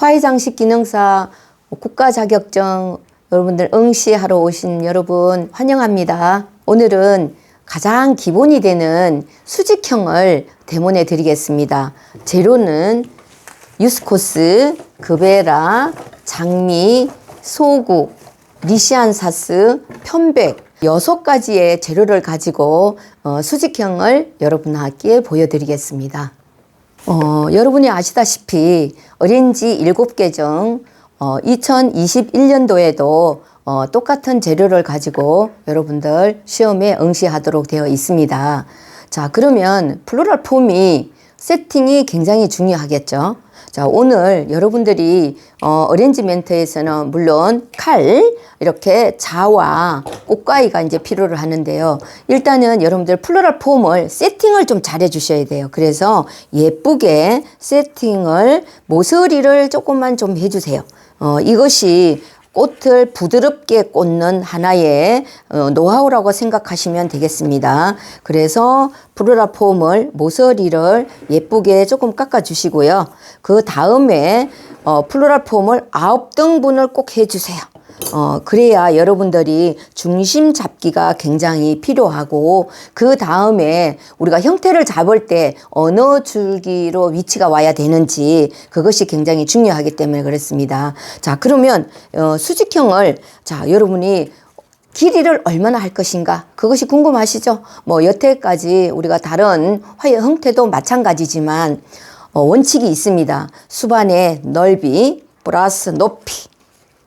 화해장식 기능사 국가 자격증 여러분들 응시하러 오신 여러분 환영합니다. 오늘은 가장 기본이 되는 수직형을 대문해 드리겠습니다. 재료는 유스코스, 그베라, 장미, 소국, 리시안사스, 편백 여섯 가지의 재료를 가지고 어, 수직형을 여러분께 보여드리겠습니다. 어, 여러분이 아시다시피 어린지 7개 중 어, 2021년도에도 어, 똑같은 재료를 가지고 여러분들 시험에 응시하도록 되어 있습니다. 자, 그러면 플로럴 폼이 세팅이 굉장히 중요하겠죠. 자, 오늘 여러분들이 어, 어렌지멘트에서는 물론 칼, 이렇게 자와 꽃가위가 이제 필요를 하는데요. 일단은 여러분들 플로럴 폼을 세팅을 좀 잘 해 주셔야 돼요. 그래서 예쁘게 세팅을 모서리를 조금만 좀 해주세요. 어, 이것이 꽃을 부드럽게 꽂는 하나의 어, 노하우라고 생각하시면 되겠습니다. 그래서 플로라 폼을 모서리를 예쁘게 조금 깎아 주시고요. 그 다음에 어, 플로라 폼을 아홉 등분을 꼭 해주세요. 어, 그래야 여러분들이 중심 잡기가 굉장히 필요하고, 그 다음에 우리가 형태를 잡을 때 어느 줄기로 위치가 와야 되는지 그것이 굉장히 중요하기 때문에 그렇습니다. 자, 그러면, 어, 수직형을, 자, 여러분이 길이를 얼마나 할 것인가? 그것이 궁금하시죠? 뭐, 여태까지 우리가 다른 화해 형태도 마찬가지지만, 어, 원칙이 있습니다. 수반의 넓이 플러스 높이.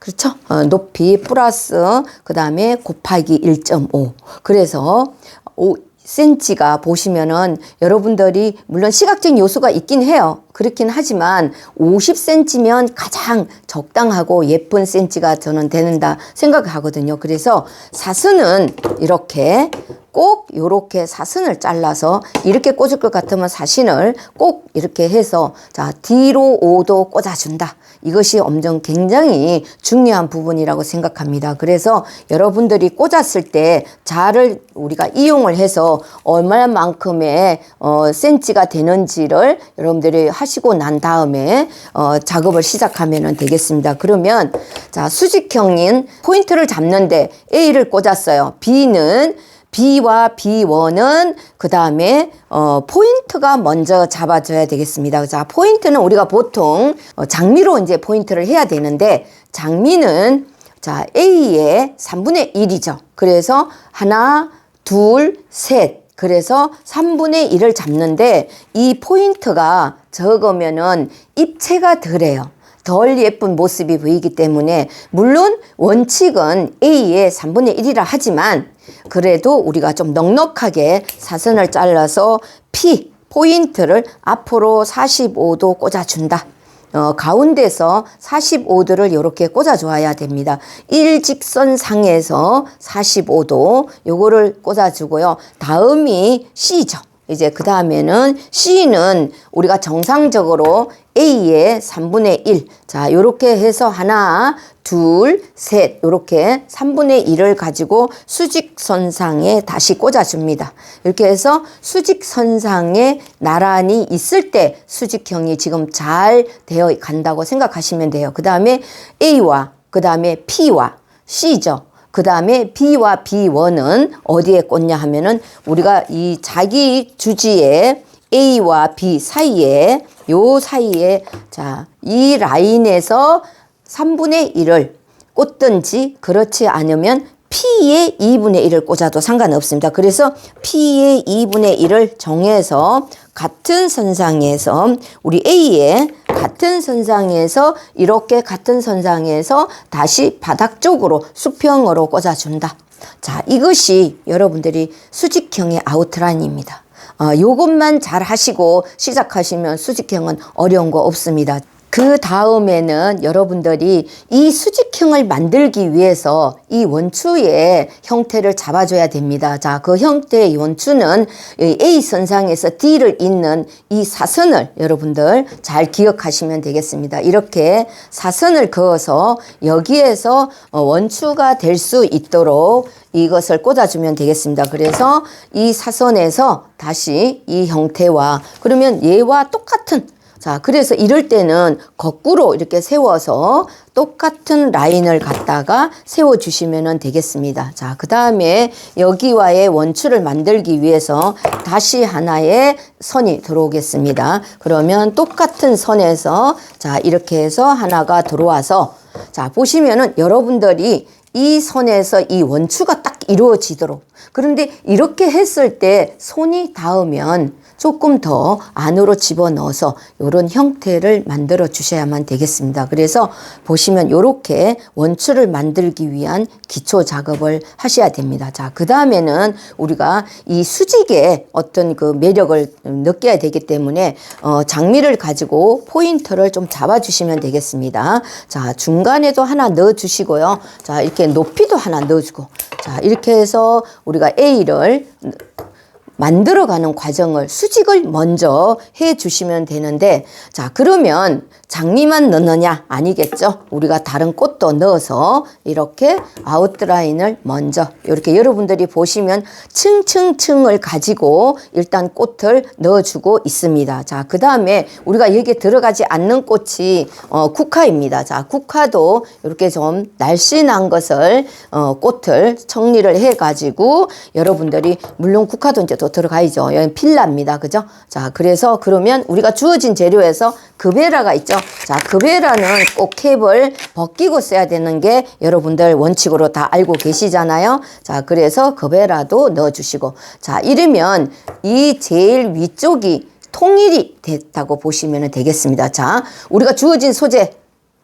그렇죠? 어, 높이 플러스 그 다음에 곱하기 1.5. 그래서 5cm가 보시면은 여러분들이 물론 시각적 요소가 있긴 해요. 그렇긴 하지만 50cm면 가장 적당하고 예쁜 센치가 저는 되는다 생각하거든요. 그래서 사선은 이렇게 꼭 이렇게 사선을 잘라서 이렇게 꽂을 것 같으면 사신을 꼭 이렇게 해서 자 뒤로 5도 꽂아준다. 이것이 엄청 굉장히 중요한 부분이라고 생각합니다. 그래서 여러분들이 꽂았을 때 자를 우리가 이용을 해서 얼마만큼의 어, 센치가 되는지를 여러분들이 하시고 난 다음에 어, 작업을 시작하면 되겠습니다. 그러면 자 수직형인 포인트를 잡는데 A를 꽂았어요. B는 B와 B1은 그 다음에 어, 포인트가 먼저 잡아줘야 되겠습니다. 자, 포인트는 우리가 보통 어, 장미로 이제 포인트를 해야 되는데 장미는 자, A의 3분의 1이죠. 그래서 하나, 둘, 셋. 그래서 3분의 1을 잡는데 이 포인트가 적으면은 입체가 덜해요. 덜 예쁜 모습이 보이기 때문에 물론 원칙은 A의 3분의 1이라 하지만 그래도 우리가 좀 넉넉하게 사선을 잘라서 P 포인트를 앞으로 45도 꽂아준다. 어, 가운데서 45도를 이렇게 꽂아줘야 됩니다. 일직선 상에서 45도 요거를 꽂아주고요. 다음이 C죠. 이제 그 다음에는 C는 우리가 정상적으로 A의 3분의 1. 자, 요렇게 해서 하나, 둘, 셋. 요렇게 3분의 1을 가지고 수직선상에 다시 꽂아줍니다. 이렇게 해서 수직선상에 나란히 있을 때 수직형이 지금 잘 되어 간다고 생각하시면 돼요. 그 다음에 A와 그 다음에 P와 C죠. 그 다음에 B와 B1은 어디에 꽂냐 하면은 우리가 이 자기 주지에 A와 B 사이에 요 사이에 자 이 라인에서 3분의 1을 꽂든지 그렇지 않으면 P의 2분의 1을 꽂아도 상관없습니다. 그래서 P의 2분의 1을 정해서 같은 선상에서 우리 A의 같은 선상에서 이렇게 같은 선상에서 다시 바닥 쪽으로 수평으로 꽂아준다. 자, 이것이 여러분들이 수직형의 아웃라인입니다. 어, 요것만 잘 하시고 시작하시면 수직형은 어려운 거 없습니다. 그 다음에는 여러분들이 이 수직형을 만들기 위해서 이 원추의 형태를 잡아줘야 됩니다. 자, 그 형태의 원추는 A 선상에서 D를 잇는 이 사선을 여러분들 잘 기억하시면 되겠습니다. 이렇게 사선을 그어서 여기에서 어, 원추가 될 수 있도록 이것을 꽂아주면 되겠습니다. 그래서 이 사선에서 다시 이 형태와 그러면 얘와 똑같은 자, 그래서 이럴 때는 거꾸로 이렇게 세워서 똑같은 라인을 갖다가 세워주시면 되겠습니다. 자, 그 다음에 여기와의 원추를 만들기 위해서 다시 하나의 선이 들어오겠습니다. 그러면 똑같은 선에서 자, 이렇게 해서 하나가 들어와서 자, 보시면은 여러분들이 이 선에서 이 원추가 딱 이루어지도록. 그런데 이렇게 했을 때 손이 닿으면 조금 더 안으로 집어넣어서 이런 형태를 만들어 주셔야만 되겠습니다. 그래서 보시면 이렇게 원추를 만들기 위한 기초 작업을 하셔야 됩니다. 자, 그 다음에는 우리가 이 수직의 어떤 그 매력을 느껴야 되기 때문에 어, 장미를 가지고 포인트를 좀 잡아주시면 되겠습니다. 자, 중간에도 하나 넣어 주시고요. 자, 이렇게 높이도 하나 넣어주고. 자, 이렇게 해서 우리가 A를 만들어가는 과정을 수직을 먼저 해 주시면 되는데 자 그러면 장미만 넣느냐 아니겠죠? 우리가 다른 꽃도 넣어서 이렇게 아웃라인을 먼저 이렇게 여러분들이 보시면 층층층을 가지고 일단 꽃을 넣어주고 있습니다. 자 그 다음에 우리가 여기에 들어가지 않는 꽃이 어, 국화입니다. 자 국화도 이렇게 좀 날씬한 것을 어, 꽃을 정리를 해 가지고 여러분들이 물론 국화도 이제 또 들어가야죠. 여기 필라입니다. 그죠? 자, 그래서 그러면 우리가 주어진 재료에서 급에라가 있죠. 자, 급에라는 꼭 캡을 벗기고 써야 되는 게 여러분들 원칙으로 다 알고 계시잖아요. 자, 그래서 급에라도 넣어주시고. 자, 이러면 이 제일 위쪽이 통일이 됐다고 보시면 되겠습니다. 자, 우리가 주어진 소재,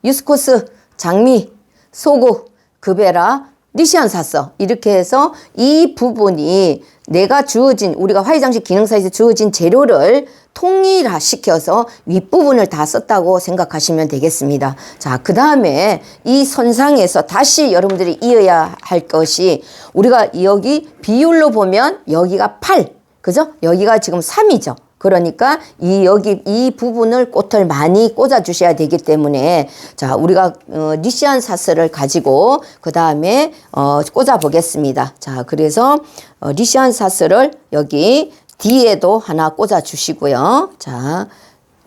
유스코스, 장미, 소고, 급에라, 리시안사서 이렇게 해서 이 부분이 내가 주어진 우리가 화이장식 기능사에서 주어진 재료를 통일화 시켜서 윗부분을 다 썼다고 생각하시면 되겠습니다. 자, 그 다음에 이 선상에서 다시 여러분들이 이어야 할 것이 우리가 여기 비율로 보면 여기가 8, 그죠? 여기가 지금 3이죠. 그러니까 이 여기 이 부분을 꽃을 많이 꽂아 주셔야 되기 때문에 자 우리가 어, 리시안 사스를 가지고 그 다음에 어, 꽂아 보겠습니다. 자 그래서 어, 리시안 사스를 여기 뒤에도 하나 꽂아 주시고요. 자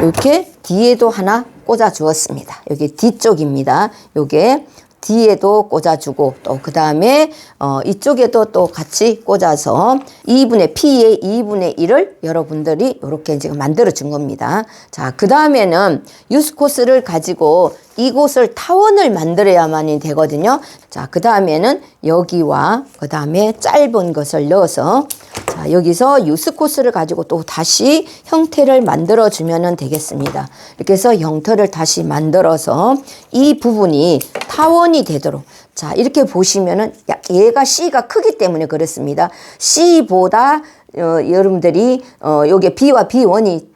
이렇게 뒤에도 하나 꽂아 주었습니다. 여기 뒤쪽입니다. 요게 뒤에도 꽂아주고 또 그 다음에 어 이쪽에도 또 같이 꽂아서 2분의 P의 2분의 1을 여러분들이 이렇게 지금 만들어 준 겁니다. 자, 그 다음에는 유스코스를 가지고 이곳을 타원을 만들어야만이 되거든요. 자, 그 다음에는 여기와 그 다음에 짧은 것을 넣어서 자, 여기서 유스코스를 가지고 또 다시 형태를 만들어 주면 되겠습니다. 이렇게 해서 형태를 다시 만들어서 이 부분이 타원이 되도록 자, 이렇게 보시면은 얘가 C가 크기 때문에 그렇습니다. C보다 어, 여러분들이 어, 요게 B와 B1이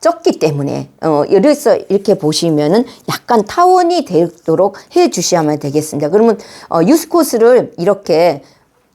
적기 때문에 어 이래서 이렇게 보시면은 약간 타원이 되도록 해 주셔야만 되겠습니다. 그러면 어 유스코스를 이렇게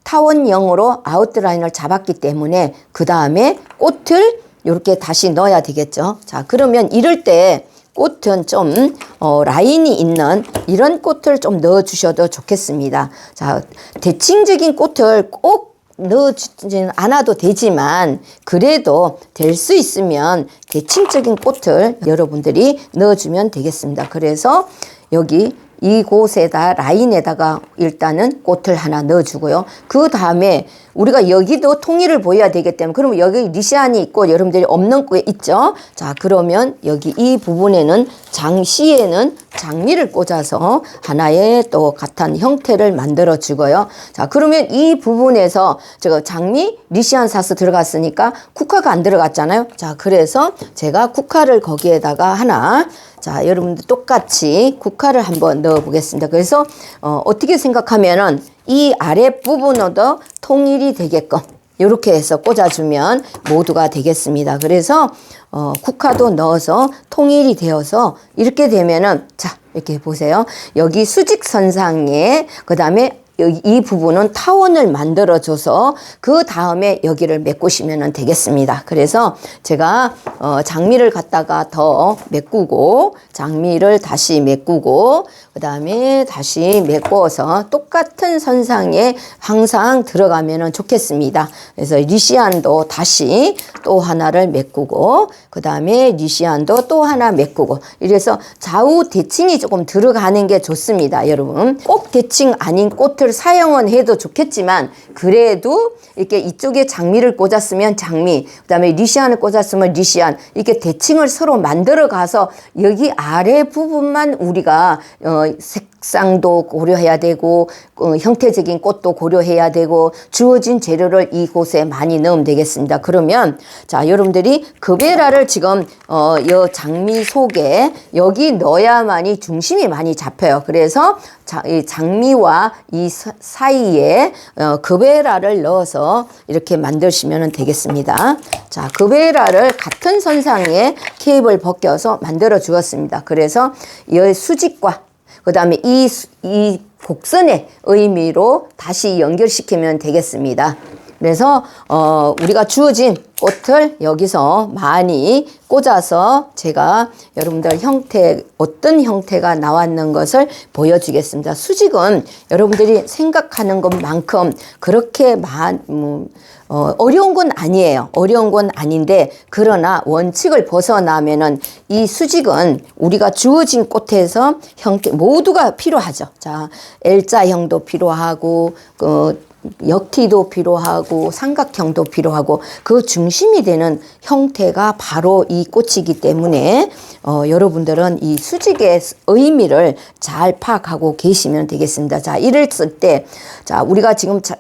타원형으로 아웃라인을 잡았기 때문에 그 다음에 꽃을 이렇게 다시 넣어야 되겠죠. 자 그러면 이럴 때 꽃은 좀 어, 라인이 있는 이런 꽃을 좀 넣어 주셔도 좋겠습니다. 자 대칭적인 꽃을 꼭 넣어주지는 않아도 되지만 그래도 될 수 있으면 대칭적인 꽃을 여러분들이 넣어주면 되겠습니다. 그래서 여기 이곳에다 라인에다가 일단은 꽃을 하나 넣어주고요. 그 다음에 우리가 여기도 통일을 보여야 되기 때문에 그러면 여기 리시안이 있고 여러분들이 없는 게 있죠. 자 그러면 여기 이 부분에는 장시에는 장미를 꽂아서 하나의 또 같은 형태를 만들어 주고요. 자 그러면 이 부분에서 제가 장미 리시안 사스 들어갔으니까 국화가 안 들어갔잖아요. 자 그래서 제가 국화를 거기에다가 하나 자, 여러분들 똑같이 국화를 한번 넣어 보겠습니다. 그래서 어, 어떻게 생각하면은 이 아랫 부분으로도 통일이 되게끔 이렇게 해서 꽂아주면 모두가 되겠습니다. 그래서 어, 국화도 넣어서 통일이 되어서 이렇게 되면은 자 이렇게 보세요. 여기 수직선상에 그 다음에 여기 이 부분은 타원을 만들어줘서 그 다음에 여기를 메꾸시면 되겠습니다. 그래서 제가 어, 장미를 갖다가 더 메꾸고 장미를 다시 메꾸고 그 다음에 다시 메꾸어서 똑같은 선상에 항상 들어가면 좋겠습니다. 그래서 리시안도 다시 또 하나를 메꾸고 그 다음에 리시안도 또 하나 메꾸고 이래서 좌우 대칭이 조금 들어가는 게 좋습니다. 여러분 꼭 대칭 아닌 꽃을 사용은 해도 좋겠지만 그래도 이렇게 이쪽에 장미를 꽂았으면 장미 그 다음에 리시안을 꽂았으면 리시안 이렇게 대칭을 서로 만들어 가서 여기 아래 부분만 우리가 어, 색 상도 고려해야 되고 어, 형태적인 꽃도 고려해야 되고 주어진 재료를 이곳에 많이 넣으면 되겠습니다. 그러면 자 여러분들이 급에라를 지금 어, 여 장미 속에 여기 넣어야만이 중심이 많이 잡혀요. 그래서 자, 이 장미와 이 사- 사이에 어, 급에라를 넣어서 이렇게 만드시면 되겠습니다. 자, 급에라를 같은 선상에 케이블 벗겨서 만들어 주었습니다. 그래서 이 수직과 그 다음에 이, 수- 이 곡선의 의미로 다시 연결시키면 되겠습니다. 그래서 어, 우리가 주어진 꽃을 여기서 많이 꽂아서 제가 여러분들 형태 어떤 형태가 나왔는 것을 보여주겠습니다. 수직은 여러분들이 생각하는 것만큼 그렇게 많 음, 어, 어려운 건 아니에요. 어려운 건 아닌데 그러나 원칙을 벗어나면은 이 수직은 우리가 주어진 꽃에서 형태 모두가 필요하죠. 자 L자형도 필요하고 그 역티도 필요하고 삼각형도 필요하고 그 중심이 되는 형태가 바로 이 꽃이기 때문에 어, 여러분들은 이 수직의 의미를 잘 파악하고 계시면 되겠습니다. 자, 이를 쓸 때, 자, 우리가 지금 자,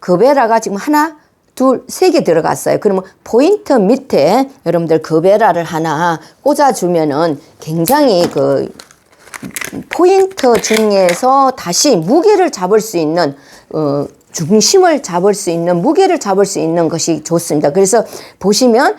급에라가 지금 하나, 둘, 세 개 들어갔어요. 그러면 포인트 밑에 여러분들 급에라를 하나 꽂아주면은 굉장히 그 포인트 중에서 다시 무게를 잡을 수 있는 어, 중심을 잡을 수 있는 무게를 잡을 수 있는 것이 좋습니다. 그래서 보시면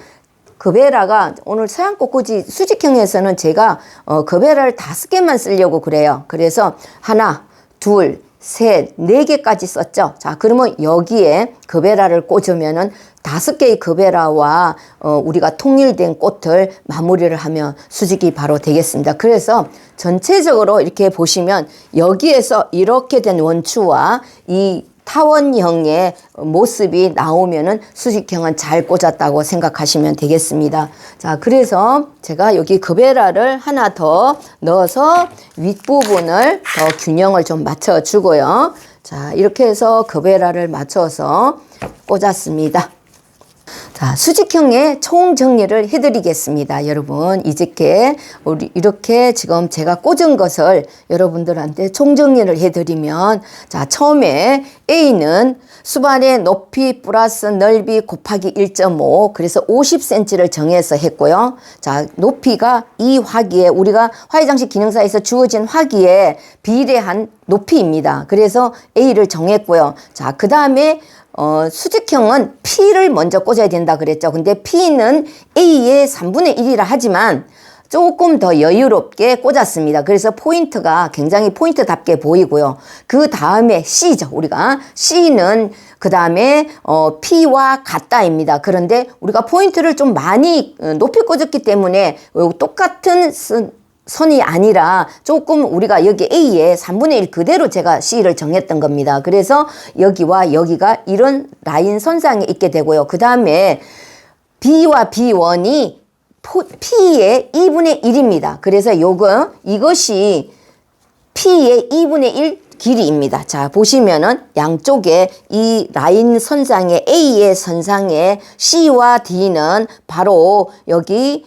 급에라가 오늘 서양 꽃꽂이 수직형에서는 제가 어, 급에라를 다섯 개만 쓰려고 그래요. 그래서 하나, 둘, 셋, 네 개까지 썼죠. 자, 그러면 여기에 급에라를 꽂으면은 다섯 개의 급에라와 어, 우리가 통일된 꽃을 마무리를 하면 수직이 바로 되겠습니다. 그래서 전체적으로 이렇게 보시면 여기에서 이렇게 된 원추와 이 타원형의 모습이 나오면은 수직형은 잘 꽂았다고 생각하시면 되겠습니다. 자, 그래서 제가 여기 급에라를 하나 더 넣어서 윗부분을 더 균형을 좀 맞춰 주고요. 자, 이렇게 해서 급에라를 맞춰서 꽂았습니다. 자, 수직형의 총 정리를 해드리겠습니다. 여러분, 이렇게, 우리, 이렇게 지금 제가 꽂은 것을 여러분들한테 총 정리를 해드리면, 자, 처음에 A는 수반의 높이 플러스 넓이 곱하기 1.5, 그래서 50cm를 정해서 했고요. 자, 높이가 이 화기에, 우리가 화해장식 기능사에서 주어진 화기에 비례한 높이입니다. 그래서 A를 정했고요. 자, 그 다음에 어, 수직형은 P를 먼저 꽂아야 된다 그랬죠. 근데 P는 A의 3분의 1이라 하지만 조금 더 여유롭게 꽂았습니다. 그래서 포인트가 굉장히 포인트답게 보이고요. 그 다음에 C죠. 우리가 C는 그 다음에 어, P와 같다입니다. 그런데 우리가 포인트를 좀 많이 어, 높이 꽂았기 때문에 똑같은 스- 선이 아니라 조금 우리가 여기 A에 3분의 1 그대로 제가 C를 정했던 겁니다. 그래서 여기와 여기가 이런 라인 선상에 있게 되고요. 그 다음에 B와 B1이 P의 2분의 1입니다. 그래서 요거, 이것이 P의 2분의 1 길이입니다. 자, 보시면은 양쪽에 이 라인 선상에 A의 선상에 C와 D는 바로 여기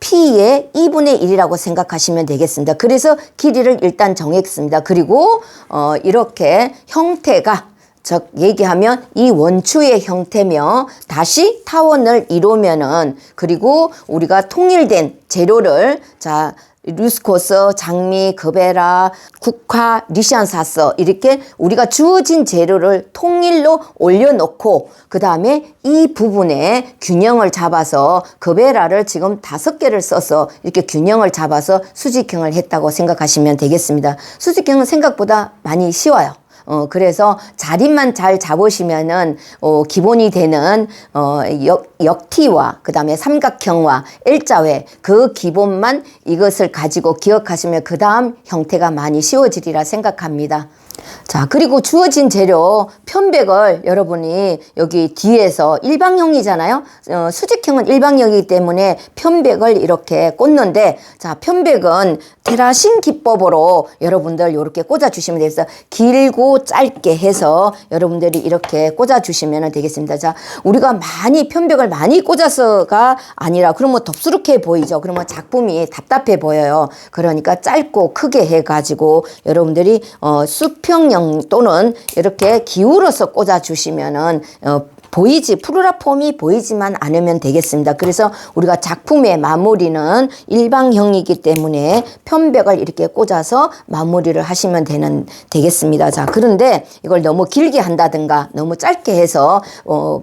P의 2분의 1이라고 생각하시면 되겠습니다. 그래서 길이를 일단 정했습니다. 그리고 어, 이렇게 형태가 즉 얘기하면 이 원추의 형태며 다시 타원을 이루면은 그리고 우리가 통일된 재료를 자 루스코스, 장미, 급에라, 국화, 리샨사스 이렇게 우리가 주어진 재료를 통일로 올려놓고 그 다음에 이 부분에 균형을 잡아서 급에라를 지금 다섯 개를 써서 이렇게 균형을 잡아서 수직형을 했다고 생각하시면 되겠습니다. 수직형은 생각보다 많이 쉬워요. 어, 그래서 자리만 잘 잡으시면은 어, 기본이 되는 어, 역, 역티와 그 다음에 삼각형과 일자회 그 기본만 이것을 가지고 기억하시면 그 다음 형태가 많이 쉬워지리라 생각합니다. 자, 그리고 주어진 재료 편백을 여러분이 여기 뒤에서 일방형이잖아요. 어, 수직형은 일방형이기 때문에 편백을 이렇게 꽂는데 자, 편백은 테라신 기법으로 여러분들 이렇게 꽂아 주시면 되겠어요. 길고 짧게 해서 여러분들이 이렇게 꽂아 주시면 되겠습니다. 자, 우리가 많이 편백을 많이 꽂아서가 아니라 그러면 덥수룩해 보이죠. 그러면 작품이 답답해 보여요. 그러니까 짧고 크게 해 가지고 여러분들이 어, 수평 형 또는 이렇게 기울어서 꽂아 주시면은 어, 보이지 프루라폼이 보이지만 않으면 되겠습니다. 그래서 우리가 작품의 마무리는 일방형이기 때문에 편백을 이렇게 꽂아서 마무리를 하시면 되는 되겠습니다. 자 그런데 이걸 너무 길게 한다든가 너무 짧게 해서 어,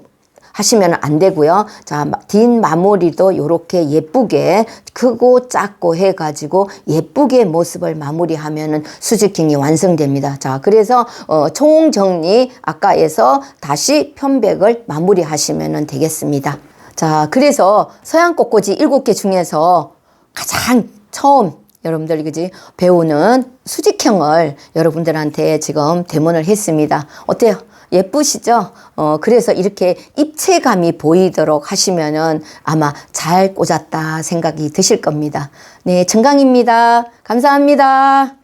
하시면 안 되고요. 자, 마- 뒷 마무리도 이렇게 예쁘게 크고 작고 해가지고 예쁘게 모습을 마무리하면은 수직형이 완성됩니다. 자, 그래서 어, 총 정리 아까에서 다시 편백을 마무리하시면 되겠습니다. 자, 그래서 서양 꽃꽂이 일곱 개 중에서 가장 처음 여러분들 그지 배우는 수직형을 여러분들한테 지금 대문을 했습니다. 어때요? 예쁘시죠? 어, 그래서 이렇게 입체감이 보이도록 하시면은 아마 잘 꽂았다 생각이 드실 겁니다. 네, 정강입니다. 감사합니다.